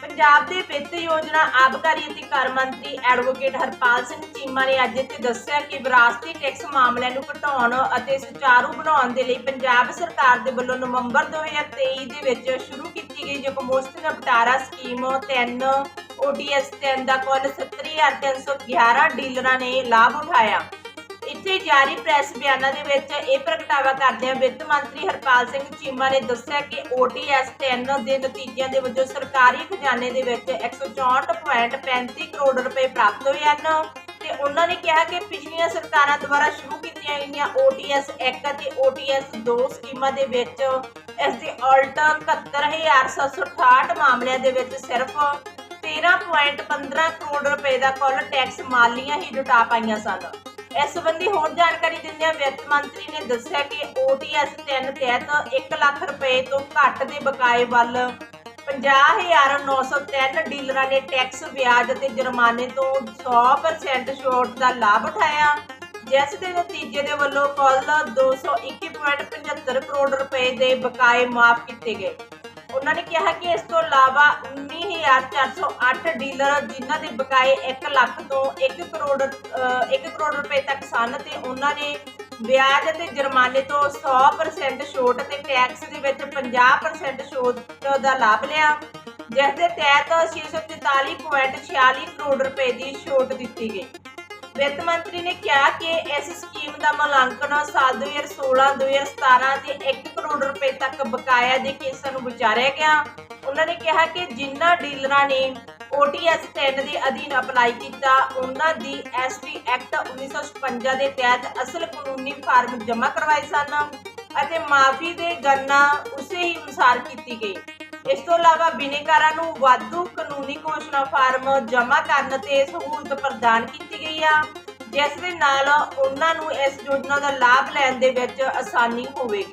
ਪੰਜਾਬ ਦੇ ਵਿੱਤ ਯੋਜਨਾ ਆਬਕਾਰੀ ਅਤੇ ਕਰ ਮੰਤਰੀ ਐਡਵੋਕੇਟ ਹਰਪਾਲ ਸਿੰਘ ਚੀਮਾ ਨੇ ਅੱਜ ਇੱਥੇ ਦੱਸਿਆ ਕਿ ਵਿਰਾਸਤੀ ਟੈਕਸ ਮਾਮਲਿਆਂ ਨੂੰ ਘਟਾਉਣ ਅਤੇ ਸੁਚਾਰੂ ਬਣਾਉਣ ਦੇ ਲਈ ਪੰਜਾਬ ਸਰਕਾਰ ਦੇ ਵੱਲੋਂ ਨਵੰਬਰ 2023 ਦੇ ਵਿੱਚ ਸ਼ੁਰੂ ਕੀਤੀ ਗਈ ਜੋ ਨਿਪਟਾਰਾ ਸਕੀਮ 3 OTS 3 ਦਾ ਕੁੱਲ 70311 ਡੀਲਰਾਂ ਨੇ ਲਾਭ ਉਠਾਇਆ। ਇੱਥੇ ਜਾਰੀ ਪ੍ਰੈਸ ਬਿਆਨਾਂ ਦੇ ਵਿੱਚ ਇਹ ਪ੍ਰਗਟਾਵਾ ਕਰਦਿਆਂ ਵਿੱਤ ਮੰਤਰੀ ਹਰਪਾਲ ਸਿੰਘ ਚੀਮਾ ਨੇ ਦੱਸਿਆ ਕਿ OTS 3 ਦੇ ਨਤੀਜਿਆਂ ਦੇ ਵਜੋਂ ਸਰਕਾਰੀ ਖਜ਼ਾਨੇ ਦੇ ਵਿੱਚ 164.35 ਕਰੋੜ ਰੁਪਏ ਪ੍ਰਾਪਤ ਹੋਏ ਹਨ ਤੇ ਉਹਨਾਂ ਨੇ ਕਿਹਾ ਕਿ ਪਿਛਲੀਆਂ ਸਰਕਾਰਾਂ ਦੁਆਰਾ ਸ਼ੁਰੂ ਕੀਤੀਆਂ ਗਈਆਂ OTS 1 ਅਤੇ OTS 2 ਸਕੀਮਾਂ ਦੇ ਵਿੱਚ ਇਸ ਦੇ ਉਲਟ 71768 ਮਾਮਲਿਆਂ ਦੇ ਵਿੱਚ ਸਿਰਫ 13.15 ਕਰੋੜ ਰੁਪਏ ਦਾ ਕੁੱਲ ਟੈਕਸ ਮਾਲੀਆਂ ਹੀ ਜੁਟਾ ਪਾਈਆਂ ਸਨ। ਇਸ ਸੰਬੰਧੀ ਹੋਰ ਜਾਣਕਾਰੀ ਦਿੰਦਿਆਂ ਵਿੱਤ ਮੰਤਰੀ ਨੇ ਦੱਸਿਆ ਕਿ OTS 3 ਤਹਿਤ 1 ਲੱਖ ਰੁਪਏ ਤੋਂ ਘੱਟ ਦੇ ਬਕਾਏ ਵੱਲ 50903 ਡੀਲਰਾਂ ਨੇ ਟੈਕਸ, ਵਿਆਜ ਅਤੇ ਜੁਰਮਾਨੇ ਤੋਂ 100% ਛੋਟ ਦਾ ਲਾਭ ਉਠਾਇਆ। ਜਿਸ ਦੇ ਨਤੀਜੇ ਦੇ ਵੱਲੋਂ ਕੁੱਲ 221.75 ਕਰੋੜ ਰੁਪਏ ਦੇ ਬਕਾਏ ਮਾਫ ਕੀਤੇ ਗਏ। ਉਹਨਾਂ ਨੇ ਕਿਹਾ ਕਿ ਇਸ ਤੋਂ ਇਲਾਵਾ 19408 ਡੀਲਰ ਜਿਨ੍ਹਾਂ ਦੇ ਬਕਾਏ 1 ਲੱਖ ਤੋਂ 1 ਕਰੋੜ 1 ਕਰੋੜ ਰੁਪਏ ਤੱਕ ਸਨ ਤੇ ਉਹਨਾਂ ਨੇ ਵਿਆਜ ਅਤੇ ਜੁਰਮਾਨੇ ਤੋਂ 100% ਛੋਟ ਤੇ ਟੈਕਸ ਦੇ ਵਿੱਚ 50% ਛੋਟ ਦਾ ਲਾਭ ਲਿਆ, ਜਿਸ ਦੇ ਤਹਿਤ 643.46 ਕਰੋੜ ਰੁਪਏ ਦੀ ਛੋਟ ਦਿੱਤੀ ਗਈ। ਵਿੱਤ ਮੰਤਰੀ ਨੇ ਕਿਹਾ ਕਿ ਇਸ ਸਕੀਮ ਦਾ ਮੁਲਾਂਕਣ ਸਾਲ 2016-2017 ਤੇ 1 ਕਰੋੜ ਰੁਪਏ ਤੱਕ ਬਕਾਇਆ ਦੇ ਕੇਸਾਂ ਨੂੰ ਵਿਚਾਰਿਆ ਗਿਆ। ਉਹਨਾਂ ਨੇ ਕਿਹਾ ਕਿ ਜਿਨ੍ਹਾਂ ਡੀਲਰਾਂ ਨੇ OTS 3 ਦੇ ਅਧੀਨ ਅਪਲਾਈ ਕੀਤਾ, ਉਹਨਾਂ ਦੀ ST ਐਕਟ 1956 ਦੇ ਤਹਿਤ ਅਸਲ ਕਾਨੂੰਨੀ ਫਾਰਮ ਜਮ੍ਹਾਂ ਕਰਵਾਏ ਸਨ ਅਤੇ ਮਾਫੀ ਦੇ ਗਣਨਾ ਉਸੇ ਹੀ ਅਨੁਸਾਰ ਕੀਤੀ ਗਈ। ਇਸ ਤੋਂ ਇਲਾਵਾ ਬਿਨੇਕਾਰਾਂ ਨੂੰ ਵਾਧੂ ਕਾਨੂੰਨੀ ਘੋਸ਼ਣਾ ਫਾਰਮ ਜਮ੍ਹਾਂ ਕਰਨ ਤੇ ਸਹੂਲਤ ਪ੍ਰਦਾਨ ਕੀਤੀ ਗਈ ਆ, ਜਿਸ ਦੇ ਨਾਲ ਉਹਨਾਂ ਨੂੰ ਇਸ ਯੋਜਨਾ ਦਾ ਲਾਭ ਲੈਣ ਦੇ ਵਿੱਚ ਆਸਾਨੀ ਹੋਵੇਗੀ।